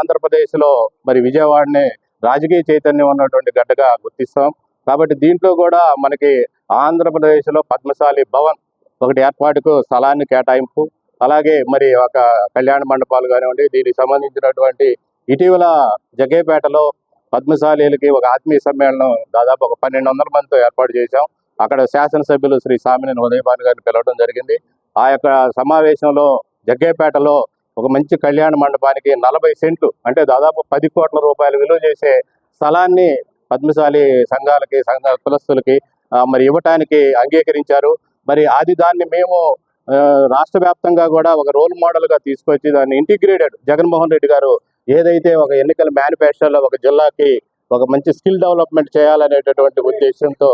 ఆంధ్రప్రదేశ్లో మరి విజయవాడని రాజకీయ చైతన్యం ఉన్నటువంటి గడ్డగా గుర్తిస్తాం. కాబట్టి దీంట్లో కూడా మనకి ఆంధ్రప్రదేశ్లో పద్మశాలి భవన్ ఒకటి ఏర్పాటుకు స్థలాన్ని కేటాయింపు అలాగే మరి ఒక కళ్యాణ మండపాలు కానివ్వండి దీనికి సంబంధించినటువంటి ఇటీవల జగ్గేపేటలో పద్మశాలీలకి ఒక ఆత్మీయ సమ్మేళనం దాదాపు ఒక పన్నెండు వందల మందితో ఏర్పాటు చేశాం. అక్కడ శాసనసభ్యులు శ్రీ సామినేని ఉదయభాను గారిని పిలవడం జరిగింది. ఆ యొక్క సమావేశంలో జగ్గేపేటలో ఒక మంచి కళ్యాణ మండపానికి నలభై సెంట్లు అంటే దాదాపు పది కోట్ల రూపాయలు విలువ చేసే స్థలాన్ని పద్మశాలి సంఘాలకి సంఘ కులస్తులకి మరి ఇవ్వటానికి అంగీకరించారు. మరి అది దాన్ని మేము రాష్ట్ర వ్యాప్తంగా కూడా ఒక రోల్ మోడల్గా తీసుకొచ్చి దాన్ని ఇంటిగ్రేటెడ్. జగన్మోహన్ రెడ్డి గారు ఏదైతే ఒక ఎన్నికల మేనిఫెస్టోలో ఒక జిల్లాకి ఒక మంచి స్కిల్ డెవలప్మెంట్ చేయాలనేటటువంటి ఉద్దేశంతో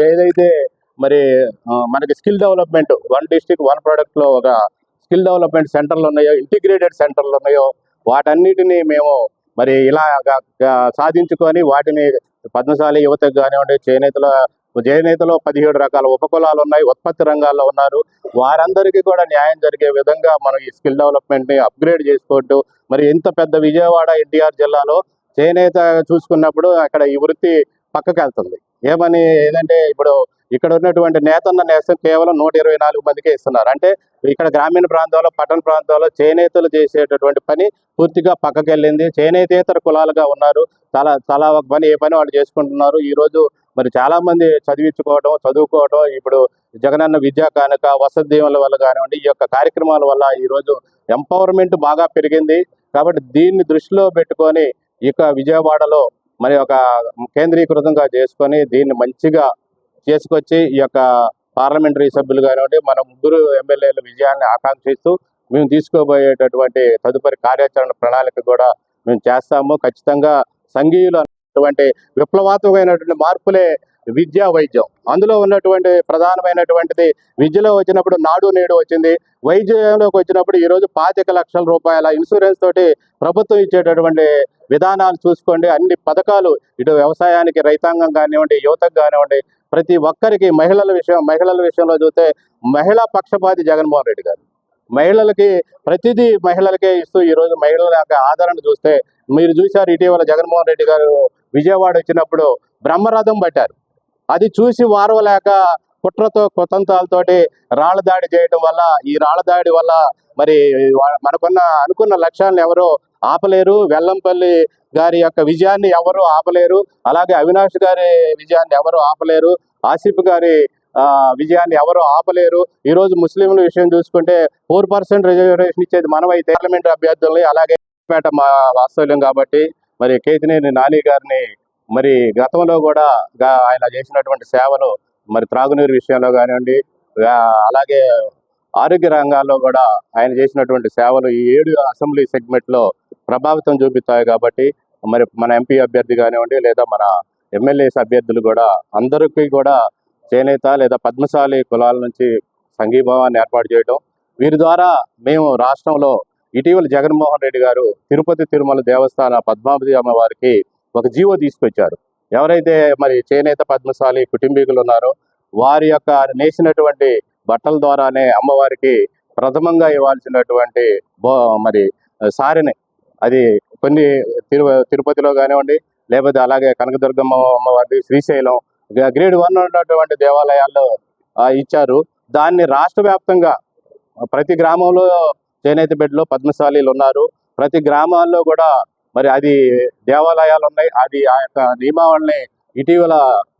ఏదైతే మరి మనకి skill development one district one ప్రోడక్ట్లో ఒక స్కిల్ డెవలప్మెంట్ సెంటర్లు ఉన్నాయో ఇంటిగ్రేటెడ్ సెంటర్లు ఉన్నాయో వాటన్నిటిని మేము మరి ఇలా సాధించుకొని వాటిని పద్మశాలి యువతకు కానివ్వండి చేనేతల చేనేతలో పదిహేడు రకాల ఉపకులాలు ఉన్నాయి ఉత్పత్తి రంగాల్లో ఉన్నారు. వారందరికీ కూడా న్యాయం జరిగే విధంగా మనం ఈ స్కిల్ డెవలప్మెంట్ని అప్గ్రేడ్ చేసుకుంటూ మరి ఇంత పెద్ద విజయవాడ ఎన్టీఆర్ జిల్లాలో చేనేత చూసుకున్నప్పుడు అక్కడ ఈ వృత్తి పక్కకి వెళ్తుంది ఏమని ఏదంటే ఇప్పుడు ఇక్కడ ఉన్నటువంటి నేతన్న నేస్తం కేవలం నూట ఇరవై నాలుగు మందికే ఇస్తున్నారు. అంటే ఇక్కడ గ్రామీణ ప్రాంతాల్లో పట్టణ ప్రాంతాల్లో చేనేతలు చేసేటటువంటి పని పూర్తిగా పక్కకి వెళ్ళింది చేనేతేతర కులాలుగా ఉన్నారు. చాలా చాలా ఒక పని ఏ పని వాళ్ళు చేసుకుంటున్నారు. ఈ రోజు మరి చాలా మంది చదివించుకోవడం చదువుకోవడం ఇప్పుడు జగనన్న విద్యా కానుక వసతి దీవెనల వల్ల కానివ్వండి ఈ యొక్క కార్యక్రమాల వల్ల ఈ రోజు ఎంపవర్మెంట్ బాగా పెరిగింది. కాబట్టి దీన్ని దృష్టిలో పెట్టుకొని ఇక విజయవాడలో మరి ఒక కేంద్రీకృతంగా చేసుకొని దీన్ని మంచిగా చేసుకొచ్చి ఈ యొక్క పార్లమెంటరీ సభ్యులు కానివ్వండి మన ముగ్గురు ఎమ్మెల్యేల విజయాన్ని ఆకాంక్షిస్తూ మేము తీసుకోబోయేటటువంటి తదుపరి కార్యాచరణ ప్రణాళిక కూడా మేము చేస్తాము. ఖచ్చితంగా సంఘీయులు అన్నటువంటి విప్లవాత్మకమైనటువంటి మార్పులే విద్యా వైద్యం. అందులో ఉన్నటువంటి ప్రధానమైనటువంటిది విద్యలో వచ్చినప్పుడు నాడు నేడు వచ్చింది. వైద్యంలోకి వచ్చినప్పుడు ఈ రోజు పాతిక లక్షల రూపాయల ఇన్సూరెన్స్ తోటి ప్రభుత్వం ఇచ్చేటటువంటి విధానాలు చూసుకోండి. అన్ని పథకాలు ఇటు వ్యవసాయానికి రైతాంగం కానివ్వండి యువతకు కానివ్వండి ప్రతి ఒక్కరికి మహిళల విషయం మహిళల విషయంలో చూస్తే మహిళా పక్షపాతి జగన్మోహన్ రెడ్డి గారు. మహిళలకి ప్రతిదీ మహిళలకే ఇస్తూ ఈరోజు మహిళల యొక్క ఆదరణ చూస్తే మీరు చూశారు ఇటీవల జగన్మోహన్ రెడ్డి గారు విజయవాడ వచ్చినప్పుడు బ్రహ్మరథం పట్టారు. అది చూసి వారవలేక కుట్రతో కుతంతాలతోటి రాళ్ళ దాడి చేయడం వల్ల ఈ రాళ్ళ దాడి వల్ల మరి మనకున్న అనుకున్న లక్ష్యాలను ఎవరు ఆపలేరు. వెల్లంపల్లి గారి యొక్క విజయాన్ని ఎవరు ఆపలేరు అలాగే అవినాష్ గారి విజయాన్ని ఎవరు ఆపలేరు ఆసిఫ్ గారి ఆ, విజయాన్ని ఎవరు ఆపలేరు. ఈ రోజు ముస్లింల విషయం చూసుకుంటే ఫోర్ పర్సెంట్ రిజర్వేషన్ ఇచ్చేది మనమైతే పార్లమెంట్ అభ్యర్థుల్ని అలాగే పేట మా వాస్తవ్యం కాబట్టి మరి కేతినేని నాని గారిని మరి గతంలో కూడా ఆయన చేసినటువంటి సేవలు మరి త్రాగునీరు విషయంలో కానివ్వండి అలాగే ఆరోగ్య రంగాల్లో కూడా ఆయన చేసినటువంటి సేవలు ఈ ఏడు అసెంబ్లీ సెగ్మెంట్లో ప్రభావితం చూపిస్తాయి కాబట్టి మరి మన ఎంపీ అభ్యర్థి కానివ్వండి లేదా మన ఎమ్మెల్యేస్ అభ్యర్థులు కూడా అందరికీ కూడా చేనేత లేదా పద్మశాలి కులాల నుంచి సంఘీభావాన్ని ఏర్పాటు చేయడం వీరి ద్వారా మేము రాష్ట్రంలో ఇటీవల జగన్మోహన్ రెడ్డి గారు తిరుపతి తిరుమల దేవస్థాన పద్మావతి అమ్మవారికి ఒక జీవో తీసుకొచ్చారు. ఎవరైతే మరి చేనేత పద్మశాలి కుటుంబీకులు ఉన్నారో వారి యొక్క నేసినటువంటి బట్టల ద్వారానే అమ్మవారికి ప్రథమంగా ఇవ్వాల్సినటువంటి మరి సారిని అది కొన్ని తిరు తిరుపతిలో కానివ్వండి లేకపోతే అలాగే కనకదుర్గమ్మ అమ్మవారి శ్రీశైలం గ్రేడ్ వన్ ఉన్నటువంటి దేవాలయాల్లో ఇచ్చారు. దాన్ని రాష్ట్ర వ్యాప్తంగా ప్రతి గ్రామంలో చేనేత బిడ్డలు పద్మశాలీలు ఉన్నారు. ప్రతి గ్రామాల్లో కూడా మరి అది దేవాలయాలు ఉన్నాయి. అది ఆ యొక్క నియమావళిని ఇటీవల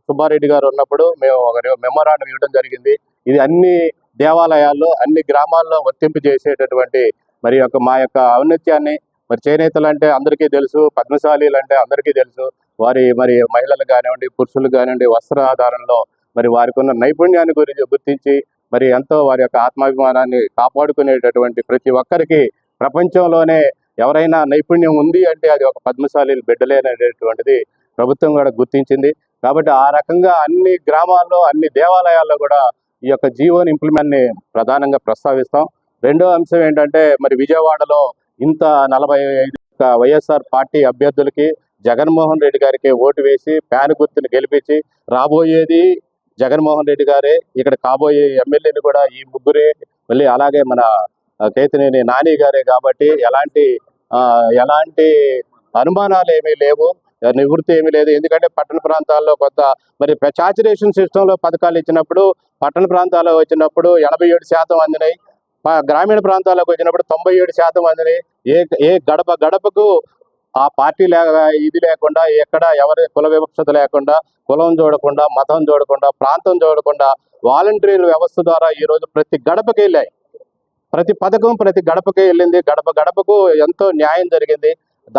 సుబ్బారెడ్డి గారు ఉన్నప్పుడు మేము ఒక మెమోరాండం ఇవ్వడం జరిగింది. ఇది అన్ని దేవాలయాల్లో అన్ని గ్రామాల్లో వర్తింపు చేసేటటువంటి మరి యొక్క మా యొక్క ఔన్నత్యాన్ని మరి చేనేతలు అంటే అందరికీ తెలుసు పద్మశాలీలు అంటే అందరికీ తెలుసు. వారి మరి మహిళలు కానివ్వండి పురుషులు కానివ్వండి వస్త్రాధారణలో మరి వారికి ఉన్న నైపుణ్యాన్ని గురించి గుర్తించి మరి ఎంతో వారి యొక్క ఆత్మాభిమానాన్ని కాపాడుకునేటటువంటి ప్రతి ఒక్కరికి ప్రపంచంలోనే ఎవరైనా నైపుణ్యం ఉంది అంటే అది ఒక పద్మశాలి బిడ్డలేనటువంటిది ప్రభుత్వం కూడా గుర్తించింది. కాబట్టి ఆ రకంగా అన్ని గ్రామాల్లో అన్ని దేవాలయాల్లో కూడా ఈ యొక్క జీవోని ఇంప్లిమెంట్ని ప్రధానంగా ప్రస్తావిస్తాం. రెండో అంశం ఏంటంటే మరి విజయవాడలో ఇంత నలభై ఐదు వైఎస్ఆర్ పార్టీ అభ్యర్థులకి జగన్మోహన్ రెడ్డి గారికి ఓటు వేసి ప్యాన్ గుర్తుని గెలిపించి రాబోయేది జగన్మోహన్ రెడ్డి గారే. ఇక్కడ కాబోయే ఎమ్మెల్యేలు కూడా ఈ ముగ్గురే మళ్ళీ అలాగే మన ఆ, కేతినేని నాని గారే కాబట్టి ఎలాంటి ఎలాంటి అనుమానాలు ఏమీ లేవు. నివృత్తి ఏమీ లేదు. ఎందుకంటే పట్టణ ప్రాంతాల్లో కొంత మరి సాచురేషన్ సిస్టంలో పథకాలు ఇచ్చినప్పుడు పట్టణ ప్రాంతాల్లో వచ్చినప్పుడు ఎనభై ఏడు శాతం అందినాయి. మా గ్రామీణ ప్రాంతాలకు వచ్చినప్పుడు తొంభై ఏడు శాతం మందిని ఏ ఏ గడప గడపకు ఆ పార్టీ లేక ఇది లేకుండా ఎక్కడ ఎవరి కుల వివక్షత లేకుండా కులం చూడకుండా మతం చూడకుండా ప్రాంతం చూడకుండా వాలంటీర్ వ్యవస్థ ద్వారా ఈ రోజు ప్రతి గడపకి వెళ్ళాయి. ప్రతి పథకం ప్రతి గడపకి వెళ్ళింది. గడప గడపకు ఎంతో న్యాయం జరిగింది.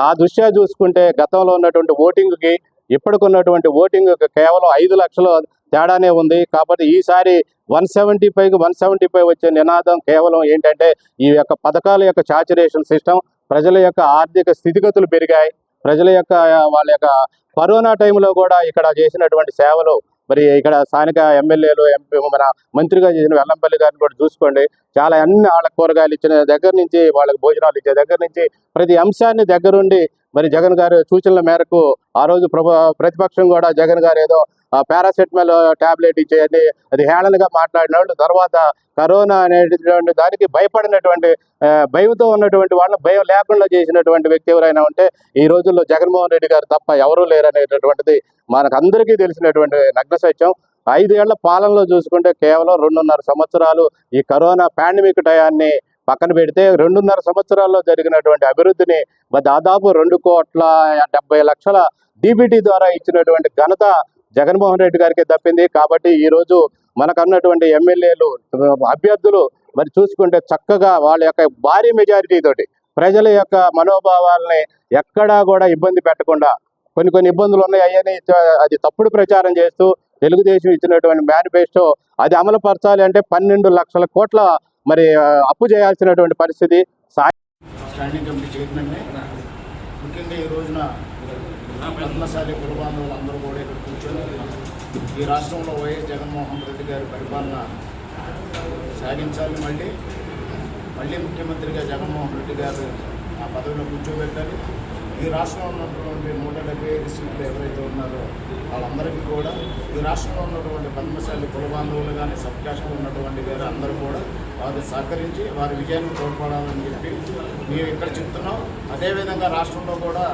ఆ దృష్ట్యా చూసుకుంటే గతంలో ఉన్నటువంటి ఓటింగ్కి ఇప్పటికున్నటువంటి ఓటింగ్ కేవలం ఐదు లక్షలు తేడానే ఉంది. కాబట్టి ఈసారి one seventy five one seventy five వచ్చే నినాదం కేవలం ఏంటంటే ఈ యొక్క పథకాల యొక్క సాచురేషన్ సిస్టమ్ ప్రజల యొక్క ఆర్థిక స్థితిగతులు పెరిగాయి. ప్రజల యొక్క వాళ్ళ యొక్క కరోనా టైంలో కూడా ఇక్కడ చేసినటువంటి సేవలు మరి ఇక్కడ స్థానిక ఎమ్మెల్యేలు ఎంపీ మన మంత్రిగా చేసిన వెల్లంపల్లి గారిని కూడా చూసుకోండి. చాలా అన్ని వాళ్ళ కూరగాయలు ఇచ్చిన దగ్గర నుంచి వాళ్ళకి భోజనాలు ఇచ్చే దగ్గర నుంచి ప్రతి అంశాన్ని దగ్గరుండి మరి జగన్ గారు సూచనల మేరకు ఆ రోజు ప్రభు ప్రతిపక్షం కూడా జగన్ గారు ఏదో పారాసెటమాల్ టాబ్లెట్ ఇచ్చేయండి అది హేళనగా మాట్లాడినాడు తర్వాత కరోనా అనేటువంటి దానికి భయపడినటువంటి భయంతో ఉన్నటువంటి వాళ్ళని భయం లేకుండా చేసినటువంటి వ్యక్తి ఎవరైనా ఉంటే ఈ రోజుల్లో జగన్మోహన్ రెడ్డి గారు తప్ప ఎవరూ లేరనేటటువంటిది మనకు అందరికీ తెలిసినటువంటి నగ్న సత్యం. ఐదేళ్ళ పాలనలో చూసుకుంటే కేవలం రెండున్నర సంవత్సరాలు ఈ కరోనా పాండమిక్ టయాన్ని పక్కన పెడితే రెండున్నర సంవత్సరాల్లో జరిగినటువంటి అభివృద్ధిని దాదాపు రెండు కోట్ల డెబ్బై లక్షల డీబీటీ ద్వారా ఇచ్చినటువంటి ఘనత జగన్మోహన్ రెడ్డి గారికి తప్పింది. కాబట్టి ఈ రోజు మనకన్నటువంటి ఎమ్మెల్యేలు అభ్యర్థులు మరి చూసుకుంటే చక్కగా వాళ్ళ యొక్క భారీ మెజారిటీ తోటి ప్రజల యొక్క మనోభావాలని ఎక్కడా కూడా ఇబ్బంది పెట్టకుండా కొన్ని కొన్ని ఇబ్బందులు ఉన్నాయి. అయ్యని అది తప్పుడు ప్రచారం చేస్తూ తెలుగుదేశం ఇచ్చినటువంటి మేనిఫెస్టో అది అమలు పరచాలి అంటే పన్నెండు లక్షల కోట్ల మరి అప్పు చేయాల్సినటువంటి పరిస్థితి. స్టాండింగ్ కమిటీ ముఖ్యంగా ఈ రోజున పద్మశాలి కులబాంధవులు అందరూ కూడా ఇక్కడ కూర్చొని ఈ రాష్ట్రంలో వైఎస్ జగన్మోహన్ రెడ్డి గారి పరిపాలన సాగించాలి మళ్ళీ. మళ్ళీ ముఖ్యమంత్రిగా జగన్మోహన్ రెడ్డి గారు ఆ పదవిలో కూర్చోబెట్టాలి. ఈ రాష్ట్రంలో ఉన్నటువంటి నూట డెబ్బై ఐదు సీట్లు ఎవరైతే ఉన్నారో వాళ్ళందరికీ కూడా ఈ రాష్ట్రంలో ఉన్నటువంటి పద్మశాలి కుల బాంధవులు కానీ సబ్కాస్ట్లో ఉన్నటువంటి గారు అందరూ కూడా వారిని సహకరించి వారి విజయాన్ని తోడ్పడాలని చెప్పి మేము ఇక్కడ చెప్తున్నాం. అదేవిధంగా రాష్ట్రంలో కూడా